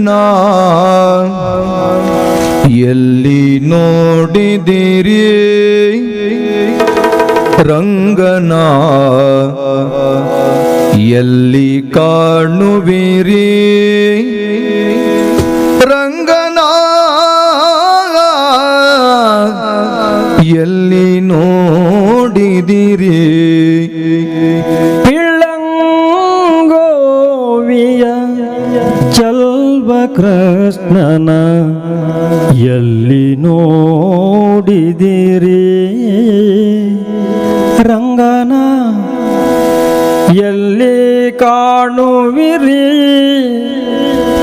ರಂಗನ ಎಲ್ಲಿ ನೋಡಿದಿರಿ? ರಂಗನ ಎಲ್ಲಿ ಕಾಣುವಿರಿ? ರಂಗನ ಎಲ್ಲಿ ನೋಡಿದಿರಿ? ಪಿಳ್ಳಂಗೋವಿಯ ಚಲ್ವ ಕೃಷ್ಣನ ಎಲ್ಲಿ ನೋಡಿದಿರಿ? ರಂಗನ ಎಲ್ಲಿ ಕಾಣುವಿರಿ?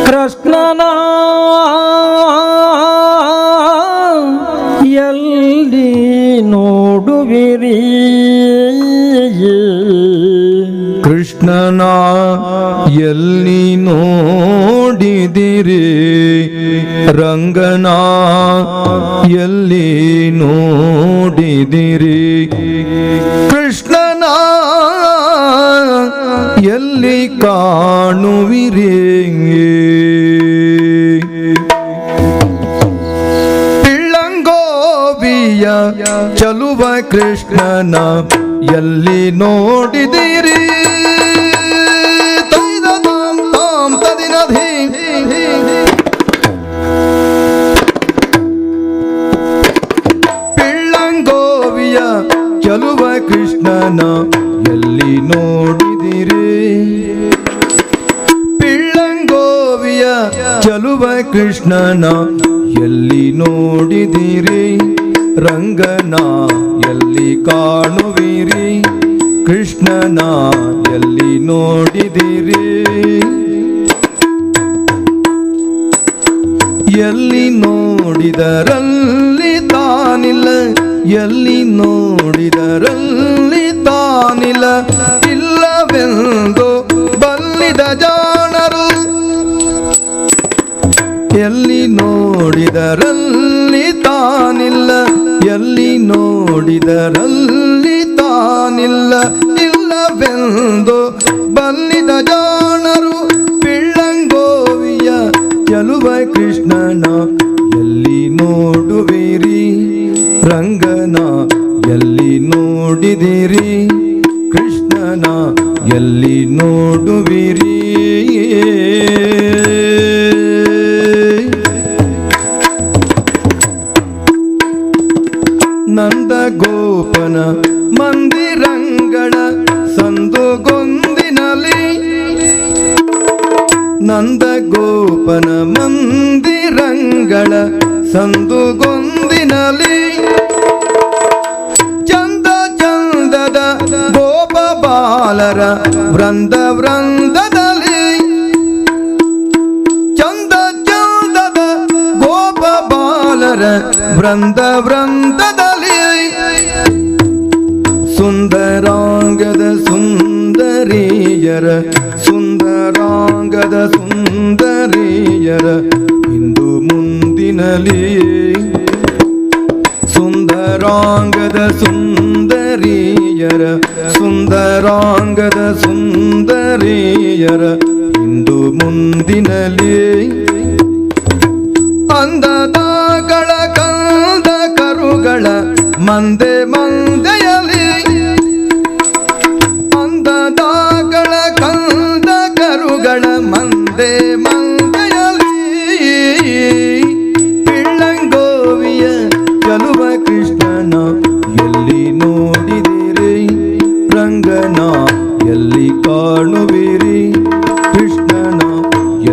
ಕೃಷ್ಣನ ಎಲ್ಲಿ ನೋಡುವಿರಿ? ಕೃಷ್ಣನ ಎಲ್ಲಿ ನೋಡಿದಿರಿ? ರಂಗನ ಎಲ್ಲಿ ನೋಡಿದಿರಿ? ಕೃಷ್ಣನ ಎಲ್ಲಿ ಕಾಣುವಿರಿ? ಪಿಳ್ಳಂಗೋವಿಯ ಚಲುವ ಕೃಷ್ಣನ ಎಲ್ಲಿ ನೋಡಿದಿರಿ. ಪಿಳ್ಳಂಗೋವಿಯ ಚಲುವ ಕೃಷ್ಣನ ಎಲ್ಲಿ ನೋಡಿದಿರಿ? ಪಿಳ್ಳಂಗೋವಿಯ ಚಲುವ ಕೃಷ್ಣನ ಎಲ್ಲಿ ನೋಡಿದಿರಿ? ರಂಗನ ಎಲ್ಲಿ ಕಾಣುವಿರಿ ಕೃಷ್ಣನ ಎಲ್ಲಿ ನೋಡಿದಿರಿ. ಎಲ್ಲಿ ನೋಡಿದರಲ್ಲಿ ತಾನಿಲ್ಲ, ಎಲ್ಲಿ ನೋಡಿದರಲ್ಲಿ ತಾನಿಲ್ಲ, ಇಲ್ಲವೆಂದು ಬಲ್ಲಿದ ಜಾಣರು. ಎಲ್ಲಿ ನೋಡಿದರಲ್ಲಿ ನೋಡಿದರಲ್ಲಿ ತಾನಿಲ್ಲ, ಇಲ್ಲವೆಂದು ಬಲ್ಲಿದ ಜಾಣರು. ಪಿಳ್ಳಂಗೋವಿಯ ಚಲುವ ಕೃಷ್ಣನ, ಎಲ್ಲಿ ನೋಡುವಿರಿ? ರಂಗನ, ಎಲ್ಲಿ ನೋಡಿದಿರಿ? ಕೃಷ್ಣನ, ಎಲ್ಲಿ ನೋಡುವಿರಿ? ನಂದ ಗೋಪನ ಮಂದಿರಂಗಳ ಸಂದುಗೊಂದಿನಲಿ ಚಂದ ಚಂದದ ಗೋಪ ಬಾಲರ ವೃಂದ ವೃಂದದಲ್ಲಿ ಚಂದ ಚಂದದ ಗೋಪ ಬಾಲರ ವೃಂದ ವೃಂದದಲ್ಲಿ ಸುಂದರಾಂಗದ ಸುಂದರಿಯರ ಸುಂದರಾಂಗದ ಸುಂದರಿಯರ ಇಂದು ಮುಂದಿನಲಿ ಸುಂದರಾಂಗದ ಸುಂದರಿಯರ ಸುಂದರಾಂಗದ ಸುಂದರಿಯರ ಇಂದು ಮುಂದಿನಲಿ ಅಂದದಾಗಳ ಕಂದ ಕರುಗಳ ಮಂದೆ ಮಂದೆಯಲಿ ಎಲ್ಲಿ ನೋಡಿದಿರಿ? ರಂಗನ ಎಲ್ಲಿ ಕಾಣುವಿರಿ? ಕೃಷ್ಣನ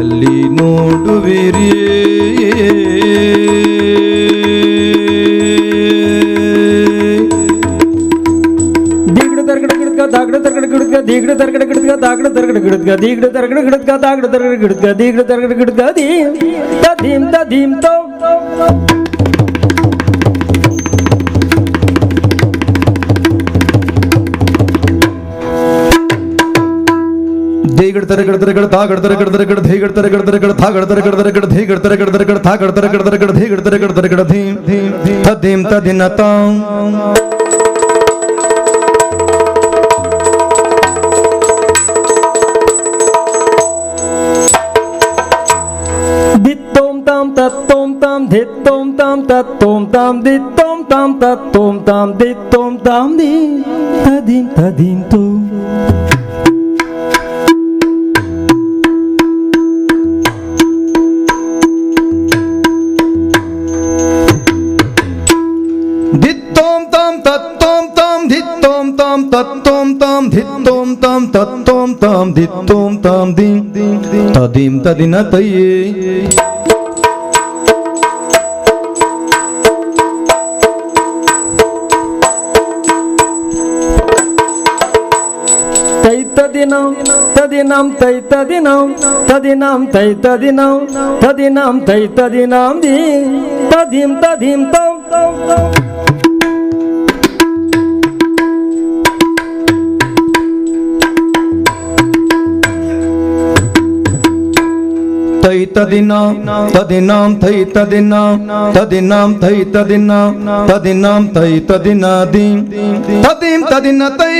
ಎಲ್ಲಿ ನೋಡುವಿರಿ? ದೀಗಡ ತರಗಡ ಗಿಡದ್ಗ, ದೀಗಡ ತರಗಡ ಗಿಡದ್ಗ, ದಾಗಡ ತರಗಡ ಗಿಡದ್ಗ, ದೀಗಡ ತರಗಡ ಗಿಡದ್ಗ, ದಾಗಡ ತರಗಡ ಗಿಡದ್ಗ, ದೀಗಡ ತರಗಡ ಗಿಡದ್ಗ ದೀಂ ತ ದೀಂ ತ ದೀಂ. ತೋ थे गड़तर गड़तर गड़ता गड़तर गड़तर गड़ थे गड़तर गड़तर गड़ता गड़तर गड़तर गड़ थे गड़तर गड़तर गड़ता गड़तर गड़तर गड़ थे गड़तर गड़तर गड़ धीम धीम धीम। तदिन ताऊ धित्तोम ताम, तत्तोम ताम, दित्तोम ताम, तत्तोम ताम, दित्तोम ताम दि तदिम तदिम, तू। तत्तोम तम धित्तोम तम तत्तोम तम धित्तोम तम दिं तदिम तदिन तये తదినం తదినం తై తదినం తదినం తై తదినం తదినం తై తదినం తదిం తదిం తం తం తం ತೈ ತದಿನ ತದಿನಾಂ ತೈ ತದಿನ ತದಿನಾಂ ತೈ ತದಿನ ತದಿನಾಂ ತೈ ತದಿನ ದಿಂ ತದಿಂ ತದಿನ ತೈ